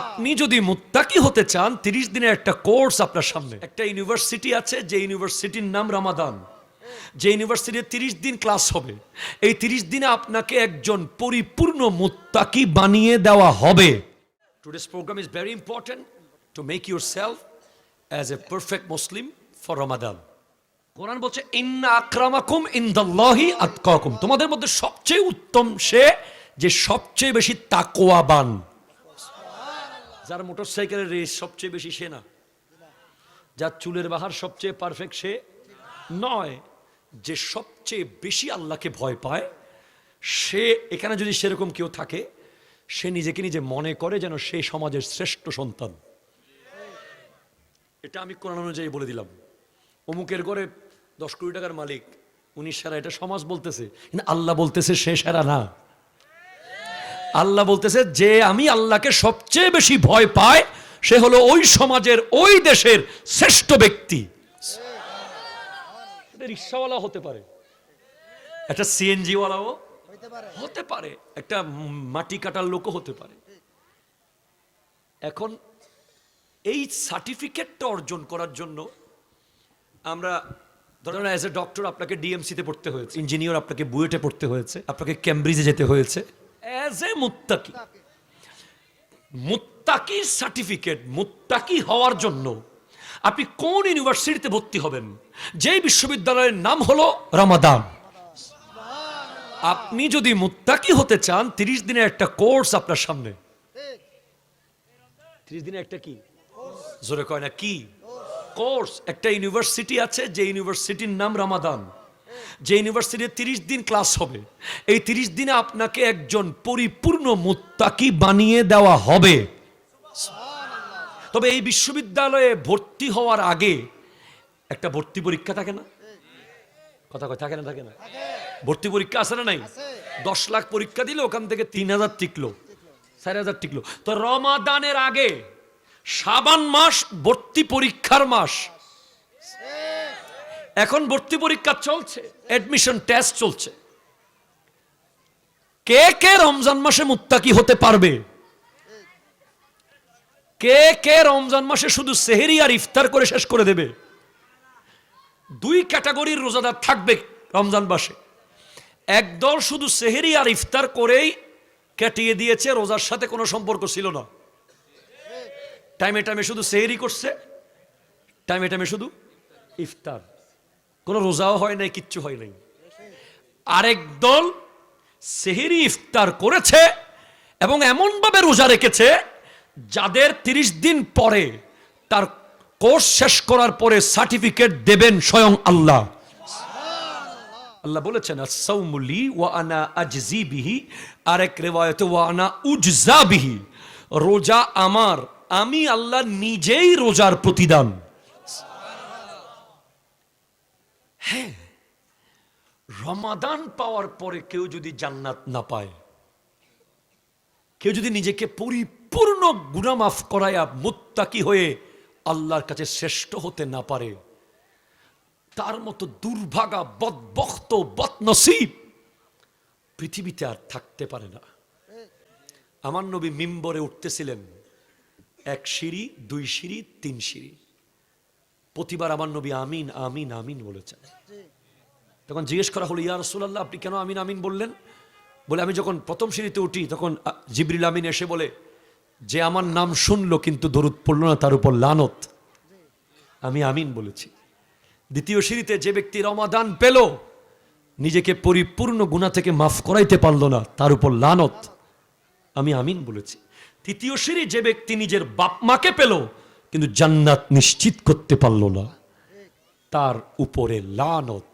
আপনি যদি মুত্তাকি হতে চান, তিরিশ দিনের একটা কোর্স আপনার সামনে। একটা ইউনিভার্সিটি আছে, যে ইউনিভার্সিটির নাম রামাদান। যে ইউনিভার্সিটিতে তিরিশ দিন ক্লাস হবে, এই তিরিশ দিনে আপনাকে একজন পরিপূর্ণ মুত্তাকি বানিয়ে দেওয়া হবে। Today's program is very important to make yourself as a perfect Muslim for Ramadan কোরআন বলছে, ইন্না আক্রামাকুম ইনদাল্লাহি আতকাকুম। তোমাদের মধ্যে সবচেয়ে উত্তম সে যে সবচেয়ে বেশি তাকওয়াবান। যার মোটরসাইকেলের রেস সবচেয়ে বেশি সে না। যার চুলের বাহার সবচেয়ে পারফেক্ট সে নয়, যে সবচেয়ে বেশি আল্লাহকে ভয় পায়, সে এখানে যদি সেরকম কেউ থাকে, সে নিজেকে নিজে মনে করে যেন সে সমাজের শ্রেষ্ঠ সন্তান। এটা আমি কোরআন অনুযায়ী বলে দিলাম। অমুকের ঘরে দশ কোটি টাকার মালিক, উনি সেরা, এটা সমাজ বলতেছে, কিন্তু আল্লাহ বলতেছে সে সেরা না। আল্লাহ বলতেছে, যে আমি আল্লাহকে সবচেয়ে বেশি ভয় পায় সে হলো ওই সমাজের ওই দেশের শ্রেষ্ঠ ব্যক্তি। রিক্সাওয়ালা হতে পারে। একটা সিএনজি ওয়ালাও হইতে পারে হতে পারে। একটা মাটি কাটার লোকও হতে পারে। এখন এই সার্টিফিকেটটা অর্জন করার জন্য আমরা, ধরেন অ্যাজ এ ডক্টর আপনাকে ডিএমসিতে পড়তে হয়েছে ইঞ্জিনিয়ার আপনাকে বুয়েটে পড়তে হয়েছে, আপনাকে ক্যামব্রিজে যেতে হয়েছে। অ্যাজ এ মুত্তাকি। মুত্তাকি সার্টিফিকেট মুত্তাকি হওয়ার জন্য আপনি কোন ইউনিভার্সিটিতে ভর্তি হবেন? যে বিশ্ববিদ্যালয়ের নাম হলো রামাদান। আপনি যদি মুত্তাকি হতে চান, তিরিশ দিনের একটা কোর্স আপনার সামনে। তিরিশ দিনের একটা কি? জোরে কয় না, কি? কোর্স। একটা ইউনিভার্সিটি আছে, যে ইউনিভার্সিটির নাম রামাদান। যে ইউনিভার্সিটিতে তিরিশ দিন ক্লাস হবে, এই তিরিশ দিনে আপনাকে একজন পরিপূর্ণ মুত্তাকি বানিয়ে দেওয়া হবে। তবে এই বিশ্ববিদ্যালয়ে ভর্তি হওয়ার আগে একটা ভর্তি পরীক্ষা থাকে না? কথা কয়, থাকে না থাকে না? ভর্তি পরীক্ষা আছে না নাই? দশ লাখ পরীক্ষা দিলে ওখান থেকে তিন হাজার টিকলো, চার হাজার টিকলো। তো রমাদানের আগে সাবান মাস, ভর্তি পরীক্ষার মাস। এখন ভর্তি পরীক্ষা চলছে অ্যাডমিশন টেস্ট চলছে। কে কে রমজান মাসে মুত্তাকি হতে পারবে? কে কে রমজান মাসে শুধু সেহেরি আর ইফতার করে শেষ করে দেবে? দুই ক্যাটাগরির রোজাদার থাকবে রমজান মাসে। একদল শুধু সেহেরি আর ইফতার করেই কাটিয়ে দিয়েছে, রোজার সাথে কোনো সম্পর্ক ছিল না। টাইমে টাইমে শুধু সেহেরি করছে, টাইমে টাইমে শুধু ইফতার। কোনো রোজাও হয় নাই, কিচ্ছু হয় নাই। আরেক দল সেহেরি ইফতার করেছে এবং এমনভাবে রোজা রেখেছে যাদের তিরিশ দিন পরে তার কোর্স শেষ করার পরে সার্টিফিকেট দেবেন স্বয়ং আল্লাহ। আল্লাহ বলেছেন সৌমুলি ওয়া আনা বিহি। আরেক রেওয়ায়ত, ওয়া আনা উজজা বিহি। রোজা আমার, আমি আল্লাহ নিজেই রোজার প্রতিদান। হ্যাঁ রমাদান পাওয়ার পরে কেউ যদি জান্নাত না পায়, কেউ যদি নিজেকে পরিপূর্ণ গুনামাফ করায়া মুত্তাকি হয়ে আল্লাহর কাছে শ্রেষ্ঠ হতে না পারে, তার মতো দুর্ভাগা বদবক্ত বদনসিব পৃথিবীতে আর থাকতে পারে না। আমার নবী মিম্বরে উঠতেছিলেন, এক সিঁড়ি, দুই সিঁড়ি, তিন সিঁড়ি। প্রতিবার আমার নবী আমিন আমিন আমিন বলেছেন। তখন জিজ্ঞেস করা হলো ইয়া রসুল্লাহ আপনি কেন আমিন আমিন বললেন? বলে আমি যখন প্রথম সিঁড়িতে উঠি তখন জিবরিল আমিন এসে বলে যে আমার নাম শুনলো কিন্তু দরুদ পড়ল না তার উপর লানত। আমি আমিন বলেছি। দ্বিতীয় সিঁড়িতে যে ব্যক্তি রমাদান পেল নিজেকে পরিপূর্ণ গুণা থেকে মাফ করাইতে পারল না তার উপর লানত। আমি আমিন বলেছি। তৃতীয় সিঁড়ি যে ব্যক্তি নিজের বাপ মাকে পেল কিন্তু জান্নাত নিশ্চিত করতে পারল না। তার উপরে লানত।